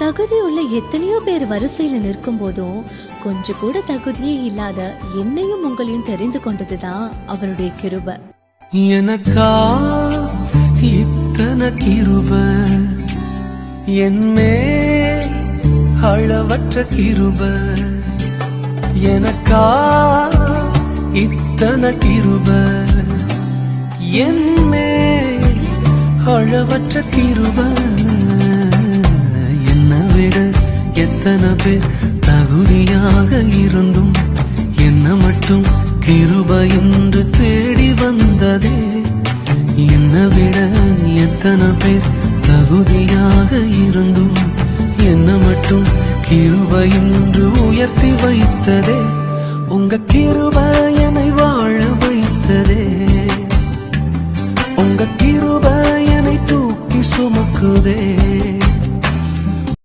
தகுதி உள்ள எத்தனையோ பேர் வரிசையில நிற்கும் போதும் கொஞ்சம் கூட தகுதியே இல்லாத என்னையும் உங்களையும் தெரிந்து கொண்டதுதான் அவருடைய கிருப. எனக்கா? இத்தனை கிருப. என்மே அளவற்ற கிருப. எனக்கா? இத்தனை கிருப. என்மே அளவற்ற கிருப. எத்தனை பேர் தகுதியாக இருந்தும் என்ன மட்டும் கிருப என்று தேடி வந்ததே. என்ன விட எத்தனை பேர் தகுதியாக இருந்தும் என்ன மட்டும் கிருப என்று உயர்த்தி வைத்ததே. உங்க கிருப வாழ வைத்ததே. உங்க கிருப தூக்கி சுமக்குதே.